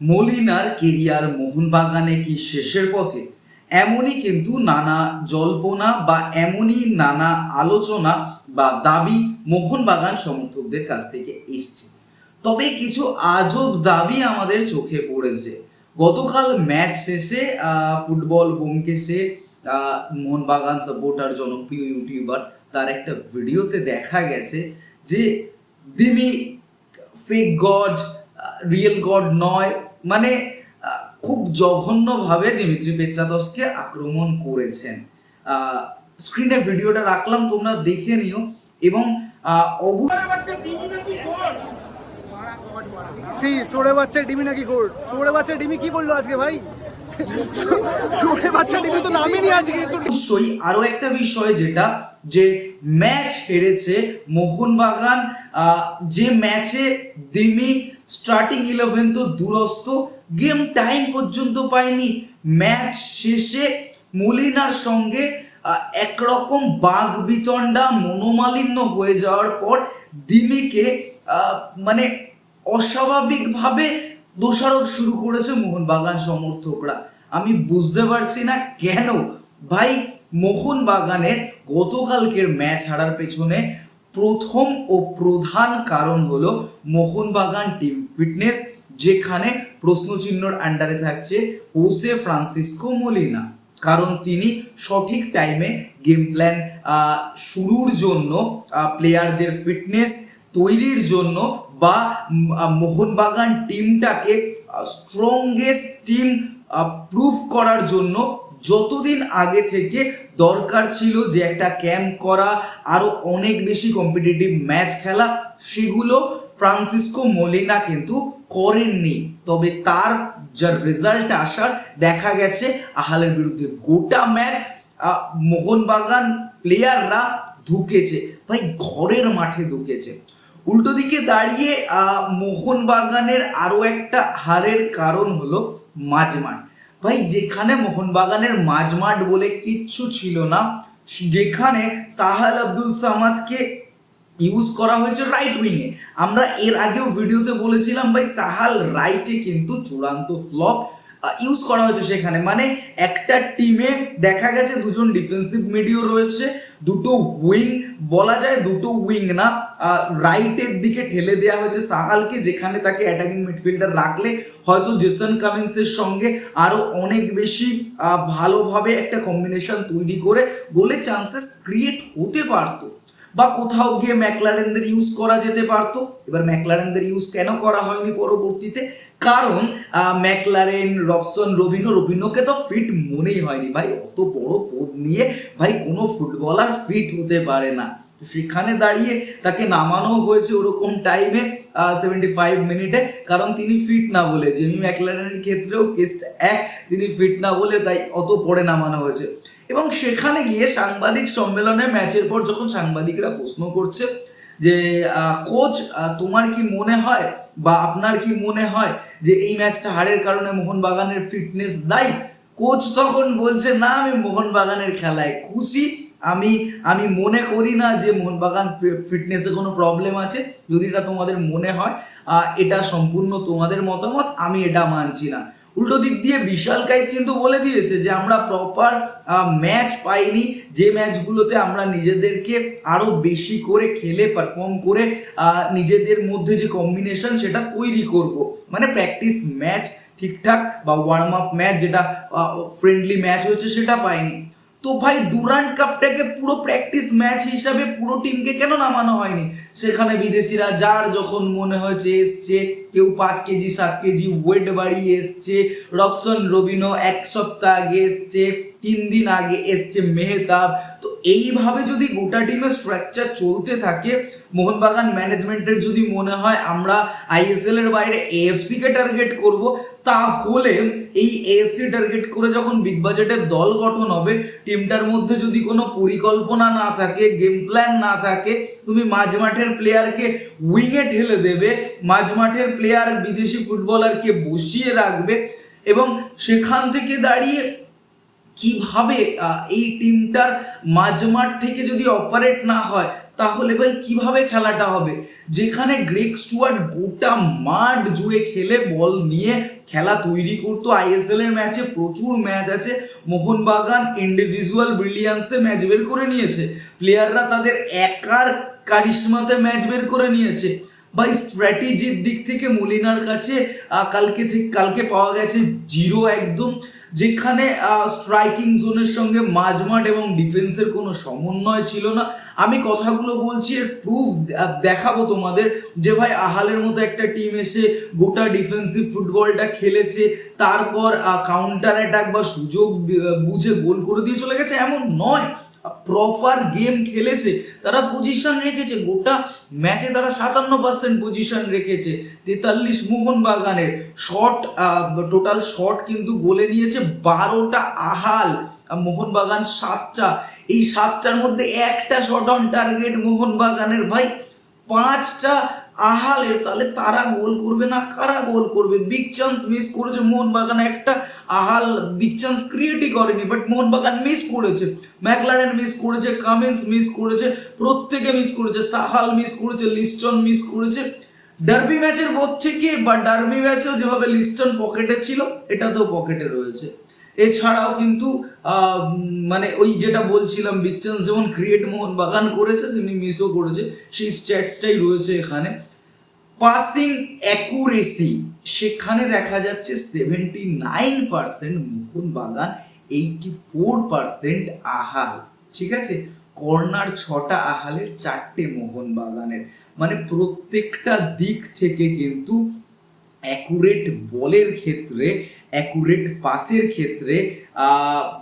মলিনার career মোহনবাগানে কি শেষের পথে? এমনই কিন্তু নানা জল্পনা বা এমনই নানা আলোচনা বা দাবি মোহনবাগান সমর্থকদের কাছ থেকে এসছে। তবে কিছু আজব দাবি আমাদের চোখে পড়েছে। গতকাল ম্যাচ শেষে ফুটবল বোমকেশে মোহনবাগান সাপোর্টার, জনপ্রিয় ইউটিউবার, তার একটা ভিডিওতে দেখা গেছে যে, Dimi, fake god real god নয় মানে খুব জঘন্যভাবে দিমিত্রি পেত্রাদসকে আক্রমণ করেছেন। স্ক্রিনে ভিডিওটা রাখলাম, তোমরা দেখে নিও এবং সি সোড়ে বাচ্চা ডিমি নাকি গোল সোড়ে বাচ্চা ডিমি কি বলল আজকে ভাই? তো নামেনি আজকে। আরও একটা বিষয় যেটা, যে ম্যাচ হেরেছে মোহনবাগান যে ম্যাচে দিমি স্টার্টিং ইলেভেন তো দুরস্ত গেম টাইম পর্যন্ত পায়নি। ম্যাচ শেষে মলিনার সঙ্গে একরকম বাঘ বিতণ্ডা মনোমালিন্য হয়ে যাওয়ার পর দিমিকে মানে অস্বাভাবিকভাবে দোষারোপ শুরু করেছে মোহনবাগান সমর্থকরা। আমি বুঝতে পারছি না কেন? ভাই, মোহনবাগানের গতকালকের ম্যাচ হারার পেছনে প্রথম ও প্রধান কারণ হলো মোহনবাগান টিম ফিটনেস, যেখানে প্রশ্নচিহ্নর আন্ডারে থাকছে ওসে ফ্রান্সিসকো মলিনা। কারণ তিনি সঠিক টাইমে গেম প্ল্যান শুরুর জন্য প্লেয়ারদের ফিটনেস তৈরির জন্য বা মোহনবাগান টিমটাকে স্ট্রংগেস্ট টিম প্রুফ করার জন্য যতদিন আগে থেকে দরকার ছিল যে একটা ক্যাম্প করা আরও অনেক বেশি কম্পিটিটিভ ম্যাচ খেলা, সেগুলো ফ্রান্সিসকো মলিনা কিন্তু করেননি। তবে তার যা রেজাল্ট আসার দেখা গেছে, আহালের বিরুদ্ধে গোটা ম্যাচ মোহনবাগান প্লেয়াররা ঢুকেছে ভাই, ঘরের মাঠে ঢুকেছে উল্টো দিকে দাঁড়িয়ে মোহনবাগানের আরও একটা হারের কারণ হলো মাঝমাঠ ভাই, যেখানে মোহনবাগানের মাঝমাঠ বলে কিচ্ছু ছিল না, যেখানে সাহাল আব্দুল সামাদকে ইউজ করা হয়েছে রাইট উইংয়ে আমরা এর আগেও ভিডিওতে বলেছিলাম, ভাই সাহাল রাইটে কিন্তু চূড়ান্ত ফ্লপ ইউজ করা হয়েছে সেখানে। মানে একটা টিমে দেখা গেছে দুজন ডিফেন্সিভ মিডিও রয়েছে, দুটো উইং বলা যায়, দুটো উইং না রাইটের দিকে ঠেলে দেওয়া হয়েছে সাহালকে, যেখানে তাকে অ্যাটাকিং মিডফিল্ডার রাখলে হয়তো জেসন কামিন্সের সঙ্গে আরও অনেক বেশি ভালোভাবে একটা কম্বিনেশন তৈরি করে গোলে চান্সেস ক্রিয়েট হতে পারতো। বা কোথাও গিয়ে ম্যাকলারেনদের ইউজ করা যেতে পারতো। এবার ম্যাকলারেনদের ইউজ কেন করা হয়নি পরবর্তীতে? কারণ ম্যাকলারেন, রবসন, রবিনো, রবিনোকে তো ফিট মনেই হয়নি। ভাই, অত বড় পদ নিয়ে, ভাই, কোনো ফুটবলার ফিট হতে পারে না। সেখানে দাঁড়িয়ে তাকে নামানো হয়েছে ওরকম টাইমে সেভেন্টি ফাইভ মিনিটে কারণ তিনি ফিট না বলে, জেমি ম্যাকলারেনের ক্ষেত্রেও কেসটা এক, তিনি ফিট না বলে তাই অত পরে নামানো হয়েছে। এবং সেখানে গিয়ে সাংবাদিক সম্মেলনে ম্যাচের পর যখন সাংবাদিকরা প্রশ্ন করছে যে কোচ তোমার কি মনে হয় বা আপনার কি মনে হয় যে এই ম্যাচটা হারের কারণে মোহনবাগানের ফিটনেস দায়ী? কোচ তখন বলছে, না, আমি মোহনবাগানের খেলায় খুশি। আমি আমি মনে করি না যে মোহনবাগান ফিটনেসে কোনো প্রবলেম আছে। যদি এটা তোমাদের মনে হয় এটা সম্পূর্ণ তোমাদের মতামত। আমি এটা মানছি না। উল্টো দিক দিয়ে বিশাল কাইত কিন্তু বলে দিয়েছে যে আমরা প্রপার ম্যাচ পাইনি। যে ম্যাচগুলোতে আমরা নিজেদেরকে আরও বেশি করে খেলে পারফর্ম করে নিজেদের মধ্যে যে কম্বিনেশন সেটা তৈরি করব। মানে প্র্যাকটিস ম্যাচ ঠিকঠাক বা ওয়ার্ম আপ ম্যাচ যেটা ফ্রেন্ডলি ম্যাচ হয়েছে সেটা পাইনি। তো ভাই ডুরান্ড কাপটাকে পুরো প্র্যাকটিস ম্যাচ হিসাবে পুরো টিমকে কেন নামানো হয়নি? সেখানে বিদেশিরা যার যখন মনে হয়েছে, এসছে, কেউ পাঁচ কেজি, সাত কেজি ওয়েট বাড়িয়ে এসছে, রবসন, রবিনো এক সপ্তাহ আগে এসছে, তিন দিন আগে এসছে মেহতাব। তো এইভাবে যদি গোটা টিমের স্ট্রাকচার চলতে থাকে মোহনবাগান ম্যানেজমেন্টের যদি মনে হয় আমরা আইএসএল এর বাইরে এএফসি কে টার্গেট করব, তাহলে এই এএফসি টার্গেট করে যখন বিগ বাজেটের দল গঠন হবে টিমটার মধ্যে যদি কোনো পরিকল্পনা না থাকে গেম প্ল্যান না থাকে, তুমি মাঝ মাঠের প্লেয়ারকে উইংয়ে ঠেলে দেবে, মাঝ মাঠের প্লেয়ার বিদেশি ফুটবলারকে বসিয়ে রাখবে এবং সেখান থেকে দাঁড়িয়ে কীভাবে এই টিমটার মাঝমাঠ থেকে যদি অপারেট না হয় তাহলে ভাই কীভাবে খেলাটা হবে? যেখানে গ্রেক স্টুয়ার্ট গোটা মাঠ জুড়ে খেলে বল নিয়ে খেলা তৈরি করতো। আইএসএল এর ম্যাচে প্রচুর ম্যাচ আছে। মোহনবাগান ইন্ডিভিজুয়াল ব্রিলিয়ান্সে ম্যাচ বের করে নিয়েছে। প্লেয়াররা তাদের একার কারিশমাতে ম্যাচ বের করে নিয়েছে। ভাই স্ট্র্যাটেজির দিক থেকে মলিনার কাছে কালকে থেকে, কালকে পাওয়া গেছে জিরো একদম। যেখানে স্ট্রাইকিং জোনের সঙ্গে মাঝমাঠ এবং ডিফেন্সের কোনো সমন্বয় ছিল না। আমি কথাগুলো বলছি, এর প্রুফ দেখাবো তোমাদের যে ভাই আহালের মতো একটা টিম এসে গোটা ডিফেন্সিভ ফুটবলটা খেলেছে, তারপর কাউন্টার অ্যাটাক বা সুযোগ বুঝে গোল করে দিয়ে চলে গেছে। এমন নয়। প্রপার গেম খেলেছে, তারা পজিশন রেখেছে, গোটা ম্যাচে তারা সাতান্ন পার্সেন্ট পজিশন রেখেছে, তেতাল্লিশ মোহন বাগানের শট টোটাল শট কিন্তু গোলে নিয়েছে বারোটা আহাল মোহনবাগান সাতটা। এই সাতটার মধ্যে একটা শট অন টার্গেট মোহনবাগানের ভাই, পাঁচটা আহালের তাহলে তারা গোল করবে না? কারা গোল করবে? বিগ চান্স মিস করেছে, মোহনবাগান একটা আহাল বিগ চান্স ক্রিয়েটই করেনি বাট মোহনবাগান মিস করেছে। ম্যাকলারেন মিস করেছে কামিন্স মিস করেছে, প্রত্যেকে মিস করেছে সাহাল মিস করেছে লিস্টন মিস করেছে। ডার্বি ম্যাচের পর থেকে বা ডার্বি ম্যাচেও যেভাবে লিস্টন পকেটে ছিল, এটা তো পকেটে রয়েছে। এছাড়াও কিন্তু মানে ওই যেটা বলছিলাম বিকচান্স যেমন ক্রিয়েট মোহন বাগান করেছে, সেমনি মিসও করেছে। সেই স্ট্যাটসটাই রয়েছে এখানে। পাসিং অ্যাকুরেসি সেখানে দেখা যাচ্ছে seventy nine percent Mohun Bagan eighty four percent আহাল, ঠিক আছে? কর্নার ছটা আহালের চারটে মোহনবাগানের মানে প্রত্যেকটা দিক থেকে কিন্তু অ্যাকুরেট বলের ক্ষেত্রে অ্যাকুরেট পাসের ক্ষেত্রে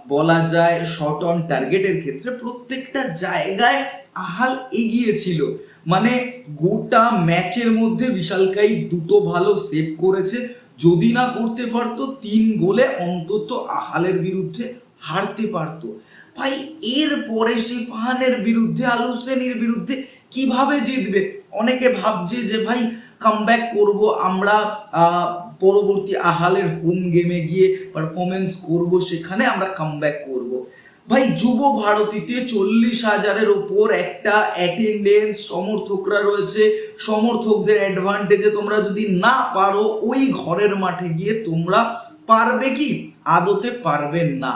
বলা যায় শর্ট অন টার্গেটের ক্ষেত্রে প্রত্যেকটা জায়গায় আহাল এগিয়ে ছিল। মানে গোটা ম্যাচের মধ্যে বিশালকাই দুটো ভালো সেভ করেছে। যদি না করতে পারতো, তিন গোলে অন্তত আহালের বিরুদ্ধে হারতে পারতো। ভাই, এর পরে সে পাহানের বিরুদ্ধে, আল বিরুদ্ধে কীভাবে জিতবে? অনেকে ভাবছে যে, ভাই কামব্যাক করব, আমরা পরবর্তী আহালের হোম গেমে গিয়ে পারফরমেন্স করব, সেখানে আমরা কামব্যাক করব। ভাই, যুব ভারতীতে চল্লিশ হাজারের ওপর একটা অ্যাটেন্ডেন্স সমর্থকরা রয়েছে। সমর্থকদের অ্যাডভান্টেজে তোমরা যদি না পারো, ওই ঘরের মাঠে গিয়ে তোমরা পারবে কি? আদতে পারবে না।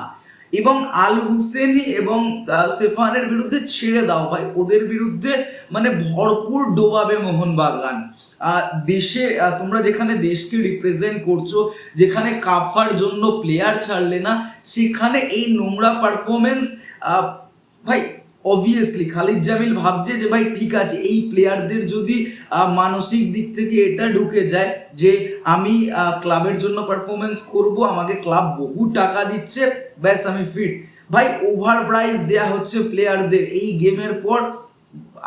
এবং আল হুসেনি এবং সেফানের বিরুদ্ধে ছেড়ে দাও ভাই। ওদের বিরুদ্ধে মানে ভরপুর ডোবাবে মোহনবাগান। দেশে তোমরা যেখানে দেশকে রিপ্রেজেন্ট করছ, যেখানে কাপার জন্য প্লেয়ার ছাড়লে না, সেখানে এই নোংরা পারফরমেন্স ভাই অবভিয়াসলি খালিদ জামিল ভাবছে যে, ভাই, ঠিক আছে, এই প্লেয়ারদের যদি মানসিক দিক থেকে এটা ঢুকে যায় যে, আমি ক্লাবের জন্য পারফরমেন্স করব, আমাকে ক্লাব বহু টাকা দিচ্ছে, ব্যাস, আমি ফিট ভাই ওভার প্রাইস দেয়া হচ্ছে প্লেয়ারদের এই গেমের পর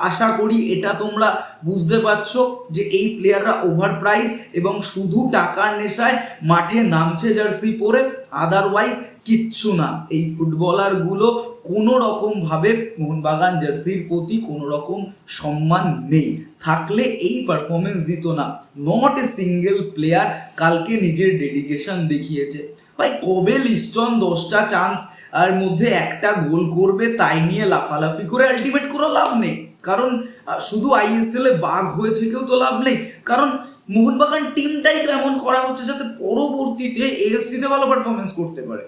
আশা করি এটা তোমরা বুঝতে পারছ যে এই প্লেয়াররা ওভার প্রাইস এবং শুধু টাকার নেশায় মাঠে নামছে জার্সি পরে আদারওয়াইজ কিচ্ছু না। এই ফুটবলারগুলো কোনো রকম ভাবে মোহনবাগান জার্সির প্রতি কোনো রকম সম্মান নেই। থাকলে এই পারফরমেন্স দিত না। নট এ সিঙ্গেল প্লেয়ার কালকে নিজের ডেডিকেশন দেখিয়েছে। ভাই, কবে লিস্টন দশটা চান্স আর মধ্যে একটা গোল করবে তাই নিয়ে লাফালাফি করে আলটিমেট করে লাভ নেই। কারণ শুধু আইএসএল বাঘ হয়ে থেকেও তো লাভ নেই। কারণ, মোহনবাগান টিমটাই তো এমন করা হচ্ছে যাতে পরবর্তীতে এএফসিতে ভালো পারফরমেন্স করতে পারে।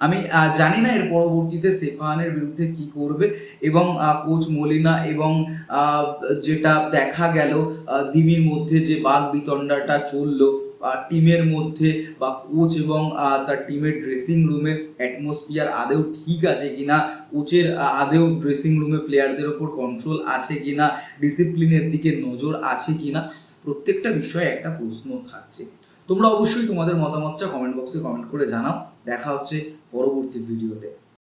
আমি জানি না এর পরবর্তীতে সেফানের বিরুদ্ধে কি করবে এবং কোচ মলিনা এবং যেটা দেখা গেল দিমির মধ্যে যে বাঘ বিতণ্ডাটা চলল টিমের মধ্যে বা কোচ এবং তার টিমের ড্রেসিং রুমের অ্যাটমসফিয়ার আদেও ঠিক আছে কিনা? কোচের আদেও ড্রেসিং রুমে প্লেয়ারদের ওপর কন্ট্রোল আছে কিনা? ডিসিপ্লিনের দিকে নজর আছে কিনা? প্রত্যেকটা বিষয়ে একটা প্রশ্ন থাকছে। তোমরা অবশ্যই তোমাদের মতামতটা কমেন্ট বক্সে কমেন্ট করে জানাও। দেখা হচ্ছে পরবর্তী ভিডিওতে